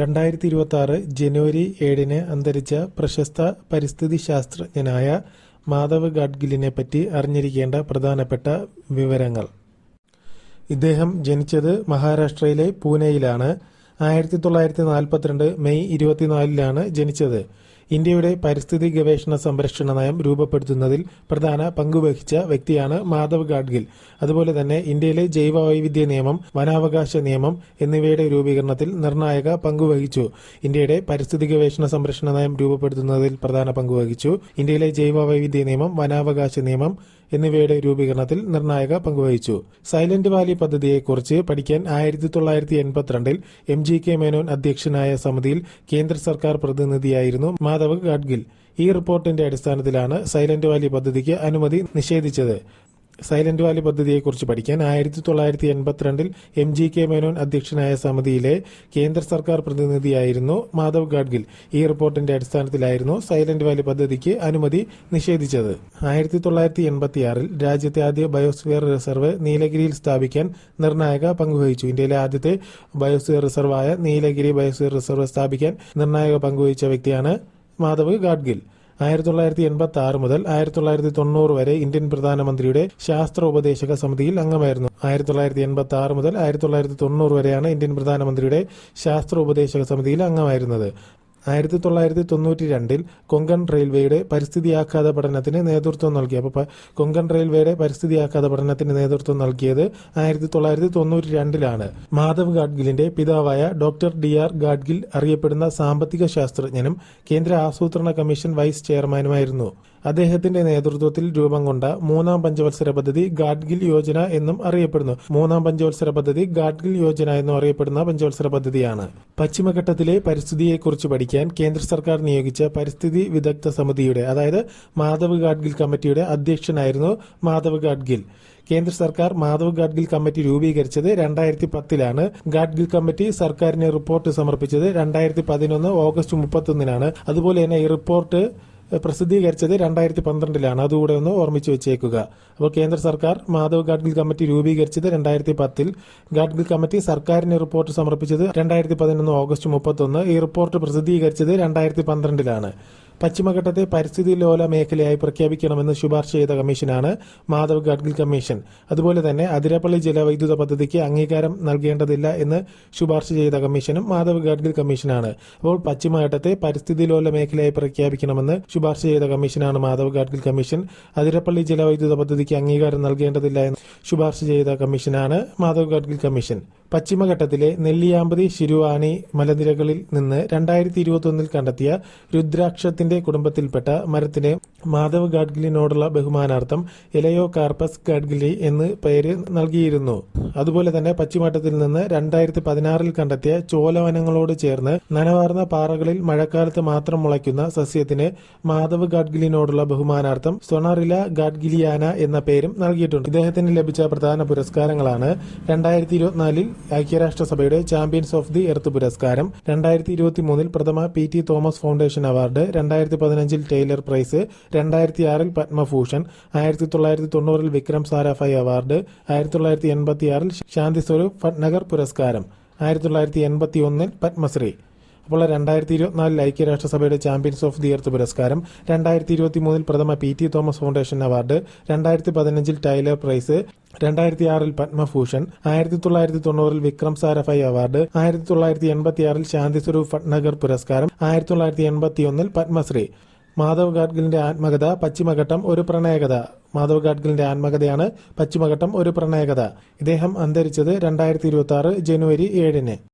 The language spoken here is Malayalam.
രണ്ടായിരത്തി ഇരുപത്തി ആറ് ജനുവരി ഏഴിന് അന്തരിച്ച പ്രശസ്ത പരിസ്ഥിതി ശാസ്ത്രജ്ഞനായ മാധവ് ഗാഡ്ഗിലിനെ പറ്റി അറിഞ്ഞിരിക്കേണ്ട പ്രധാനപ്പെട്ട വിവരങ്ങൾ. ഇദ്ദേഹം ജനിച്ചത് മഹാരാഷ്ട്രയിലെ പൂനെയിലാണ്. ആയിരത്തി തൊള്ളായിരത്തി നാൽപ്പത്തിരണ്ട് മെയ് ഇരുപത്തിനാലിലാണ് ജനിച്ചത്. ഇന്ത്യയുടെ പരിസ്ഥിതി ഗവേഷണ സംരക്ഷണ നയം രൂപപ്പെടുത്തുന്നതിൽ പ്രധാന പങ്കുവഹിച്ച വ്യക്തിയാണ് മാധവ് ഗാഡ്ഗിൽ. അതുപോലെ തന്നെ ഇന്ത്യയിലെ ജൈവവൈവിധ്യ നിയമം വനാവകാശ നിയമം എന്നിവയുടെ രൂപീകരണത്തിൽ നിർണായക പങ്കുവഹിച്ചു. ഇന്ത്യയുടെ പരിസ്ഥിതി ഗവേഷണ സംരക്ഷണ നയം രൂപപ്പെടുത്തുന്നതിൽ പ്രധാന പങ്കുവഹിച്ചു. ഇന്ത്യയിലെ ജൈവവൈവിധ്യ നിയമം വനാവകാശ നിയമം എന്നിവയുടെ രൂപീകരണത്തിൽ നിർണായക പങ്കുവഹിച്ചു. സൈലന്റ് വാലി പദ്ധതിയെക്കുറിച്ച് പഠിക്കാൻ ആയിരത്തി തൊള്ളായിരത്തി എൺപത്തിരണ്ടിൽ എം ജി കെ മേനോൻ അധ്യക്ഷനായ സമിതിയിൽ കേന്ദ്ര സർക്കാർ പ്രതിനിധിയായിരുന്നു മാധവ് ഗാഡ്ഗിൽ. ഈ റിപ്പോർട്ടിന്റെ അടിസ്ഥാനത്തിലാണ് സൈലന്റ് വാലി പദ്ധതിക്ക് അനുമതി നിഷേധിച്ചത്. സൈലന്റ് വാലി പദ്ധതിയെക്കുറിച്ച് പഠിക്കാൻ ആയിരത്തി തൊള്ളായിരത്തി എൺപത്തിരണ്ടിൽ എം ജി കെ മേനോൻ അധ്യക്ഷനായ സമിതിയിലെ കേന്ദ്ര സർക്കാർ പ്രതിനിധിയായിരുന്നു മാധവ് ഗാഡ്ഗിൽ. ഈ റിപ്പോർട്ടിന്റെ അടിസ്ഥാനത്തിലായിരുന്നു സൈലന്റ് വാലി പദ്ധതിക്ക് അനുമതി നിഷേധിച്ചത്. ആയിരത്തി തൊള്ളായിരത്തി എൺപത്തിയാറിൽ രാജ്യത്തെ ആദ്യ ബയോസ്ഫിയർ റിസർവ് നീലഗിരിയിൽ സ്ഥാപിക്കാൻ നിർണായക പങ്കുവഹിച്ചു. ഇന്ത്യയിലെ ആദ്യത്തെ ബയോസ്ഫിയർ റിസർവായ നീലഗിരി ബയോസ്ഫിയർ റിസർവ് സ്ഥാപിക്കാൻ നിർണായക പങ്കുവഹിച്ച വ്യക്തിയാണ് മാധവ് ഗാഡ്ഗിൽ. ആയിരത്തി തൊള്ളായിരത്തി എൺപത്തി ആറ് മുതൽ ആയിരത്തി തൊള്ളായിരത്തി തൊണ്ണൂറ് വരെ ഇന്ത്യൻ പ്രധാനമന്ത്രിയുടെ ശാസ്ത്ര ഉപദേശക സമിതിയിൽ അംഗമായിരുന്നു. ആയിരത്തി തൊള്ളായിരത്തി എൺപത്തി ആറ് മുതൽ ആയിരത്തി തൊള്ളായിരത്തി തൊണ്ണൂറ് വരെയാണ് ഇന്ത്യൻ പ്രധാനമന്ത്രിയുടെ ശാസ്ത്ര ഉപദേശക സമിതിയിൽ അംഗമായിരുന്നത്. ആയിരത്തി തൊള്ളായിരത്തി തൊണ്ണൂറ്റി രണ്ടിൽ കൊങ്കൺ റെയിൽവേയുടെ പരിസ്ഥിതി ആഘാത പഠനത്തിന് നേതൃത്വം നൽകി. അപ്പോൾ കൊങ്കൺ റെയിൽവേയുടെ പരിസ്ഥിതി ആഘാത പഠനത്തിന് നേതൃത്വം നൽകിയത് ആയിരത്തി തൊള്ളായിരത്തി തൊണ്ണൂറ്റി രണ്ടിലാണ് മാധവ് ഗാഡ്ഗിലിന്റെ പിതാവായ ഡോക്ടർ ഡി ആർ ഗാഡ്ഗിൽ അറിയപ്പെടുന്ന സാമ്പത്തിക ശാസ്ത്രജ്ഞനും കേന്ദ്ര ആസൂത്രണ കമ്മീഷൻ വൈസ് ചെയർമാനുമായിരുന്നു. അദ്ദേഹത്തിന്റെ നേതൃത്വത്തിൽ രൂപം കൊണ്ട മൂന്നാം പഞ്ചവത്സര പദ്ധതി ഗാഡ്ഗിൽ യോജന എന്നും അറിയപ്പെടുന്നു. മൂന്നാം പഞ്ചവത്സര പദ്ധതി ഗാഡ്ഗിൽ യോജന എന്നും അറിയപ്പെടുന്ന പഞ്ചവത്സര പദ്ധതിയാണ്. പശ്ചിമഘട്ടത്തിലെ പരിസ്ഥിതിയെക്കുറിച്ച് പഠിക്കാൻ കേന്ദ്ര സർക്കാർ നിയോഗിച്ച പരിസ്ഥിതി വിദഗ്ധ സമിതിയുടെ അതായത് മാധവ് ഗാഡ്ഗിൽ കമ്മിറ്റിയുടെ അധ്യക്ഷനായിരുന്നു മാധവ് ഗാഡ്ഗിൽ. കേന്ദ്ര സർക്കാർ മാധവ് ഗാഡ്ഗിൽ കമ്മിറ്റി രൂപീകരിച്ചത് രണ്ടായിരത്തി പത്തിലാണ് ഗാഡ്ഗിൽ കമ്മിറ്റി സർക്കാരിന് റിപ്പോർട്ട് സമർപ്പിച്ചത് രണ്ടായിരത്തി പതിനൊന്ന് ഓഗസ്റ്റ് മുപ്പത്തൊന്നിനാണ്. അതുപോലെ തന്നെ ഈ റിപ്പോർട്ട് പ്രസിദ്ധീകരിച്ചത് രണ്ടായിരത്തി പന്ത്രണ്ടിലാണ് അതുകൂടെ ഒന്ന് ഓർമ്മിച്ച് വെച്ചേക്കുക. അപ്പോൾ കേന്ദ്ര സർക്കാർ മാധവ് ഗാഡ്ഗിൽ കമ്മിറ്റി രൂപീകരിച്ചത് രണ്ടായിരത്തി പത്തിൽ ഗാഡ്ഗിൽ കമ്മിറ്റി സർക്കാരിന് റിപ്പോർട്ട് സമർപ്പിച്ചത് രണ്ടായിരത്തി പതിനൊന്ന് ഓഗസ്റ്റ് മുപ്പത്തൊന്ന്. ഈ റിപ്പോർട്ട് പ്രസിദ്ധീകരിച്ചത് രണ്ടായിരത്തി പന്ത്രണ്ടിലാണ് പശ്ചിമഘട്ടത്തെ പരിസ്ഥിതി ലോല മേഖലയായി പ്രഖ്യാപിക്കണമെന്ന് ശുപാർശ ചെയ്ത കമ്മീഷനാണ് മാധവ് ഗഡ്ഗിൽ കമ്മീഷൻ. അതുപോലെ തന്നെ അതിരപ്പള്ളി ജലവൈദ്യുത പദ്ധതിക്ക് അംഗീകാരം നൽകേണ്ടതില്ല എന്ന് ശുപാർശ ചെയ്ത കമ്മീഷനും മാധവ് ഗഡ്ഗിൽ കമ്മീഷനാണ്. അപ്പോൾ പശ്ചിമഘട്ടത്തെ പരിസ്ഥിതി ലോല മേഖലയായി പ്രഖ്യാപിക്കണമെന്ന് ശുപാർശ ചെയ്ത കമ്മീഷനാണ് മാധവ് ഗഡ്ഗിൽ കമ്മീഷൻ. അതിരപ്പള്ളി ജലവൈദ്യുത പദ്ധതിക്ക് അംഗീകാരം നൽകേണ്ടതില്ല എന്ന് ശുപാർശ ചെയ്ത കമ്മീഷനാണ് മാധവ് ഗഡ്ഗിൽ കമ്മീഷൻ. പശ്ചിമഘട്ടത്തിലെ നെല്ലിയാമ്പതി ശിരുവാണി മലനിരകളിൽ നിന്ന് രണ്ടായിരത്തി ഇരുപത്തൊന്നിൽ കണ്ടെത്തിയ രുദ്രാക്ഷത്തിന്റെ കുടുംബത്തിൽപ്പെട്ട മരത്തിന് മാധവ് ഗാഡ്ഗിലിനോടുള്ള ബഹുമാനാർത്ഥം ഇലയോ കാർപ്പസ് ഗാഡ്ഗിലി എന്ന് പേര് നൽകിയിരുന്നു. അതുപോലെ തന്നെ പശ്ചിമഘട്ടത്തിൽ നിന്ന് രണ്ടായിരത്തി പതിനാറിൽ കണ്ടെത്തിയ ചോലവനങ്ങളോട് ചേർന്ന് നനവാർന്ന പാറകളിൽ മഴക്കാലത്ത് മാത്രം മുളയ്ക്കുന്ന സസ്യത്തിന് മാധവ് ഗാഡ്ഗിലിനോടുള്ള ബഹുമാനാർത്ഥം സൊണറില ഗാഡ്ഗിലിയാന എന്ന പേരും നൽകിയിട്ടുണ്ട്. ഇദ്ദേഹത്തിന് ലഭിച്ച പ്രധാന പുരസ്കാരങ്ങളാണ് രണ്ടായിരത്തി ഇരുപത്തിനാലിൽ ഐക്യരാഷ്ട്രസഭയുടെ ചാമ്പ്യൻസ് ഓഫ് ദി എർത്ത് പുരസ്കാരം രണ്ടായിരത്തി ഇരുപത്തി മൂന്നിൽ പ്രഥമ P T Thomas foundation award രണ്ടായിരത്തി പതിനഞ്ചിൽ ടൈലർ പ്രൈസ് രണ്ടായിരത്തി ആറിൽ പത്മഭൂഷൺ ആയിരത്തി തൊള്ളായിരത്തി തൊണ്ണൂറിൽ വിക്രം സാരാഭായ് അവാർഡ് ആയിരത്തി തൊള്ളായിരത്തി എൺപത്തി ആറിൽ ശാന്തി സ്വരൂപ് ഭട്നഗർ പുരസ്കാരം ആയിരത്തി തൊള്ളായിരത്തി എൺപത്തി ഒന്നിൽ പത്മശ്രീ. അപ്പോൾ രണ്ടായിരത്തി ഇരുപത്തിനാലിൽ ഐക്യരാഷ്ട്രസഭയുടെ ചാമ്പ്യൻസ് ഓഫ് ദി എർത്ത് പുരസ്കാരം രണ്ടായിരത്തി ഇരുപത്തി മൂന്നിൽ പ്രഥമ P T Thomas foundation award രണ്ടായിരത്തി പതിനഞ്ചിൽ ടൈലർ പ്രൈസ് രണ്ടായിരത്തി ആറിൽ പത്മഭൂഷൺ ആയിരത്തി തൊള്ളായിരത്തി തൊണ്ണൂറിൽ വിക്രം സാരാഭായ് അവാർഡ് ആയിരത്തി തൊള്ളായിരത്തി എൺപത്തി ആറിൽ ശാന്തി സ്വരൂപ് ഭട്നഗർ പുരസ്കാരം ആയിരത്തി തൊള്ളായിരത്തി എൺപത്തി ഒന്നിൽ പത്മശ്രീ. മാധവ് ഗാഡ്ഗിലിന്റെ ആത്മകഥ പശ്ചിമഘട്ടം ഒരു പ്രണയകഥ. മാധവ് ഗാഡ്ഗിലിന്റെ ആത്മകഥയാണ് പശ്ചിമഘട്ടം ഒരു പ്രണയകഥ. ഇദ്ദേഹം അന്തരിച്ചത് രണ്ടായിരത്തി ഇരുപത്തി ആറ് ജനുവരി ഏഴിന്.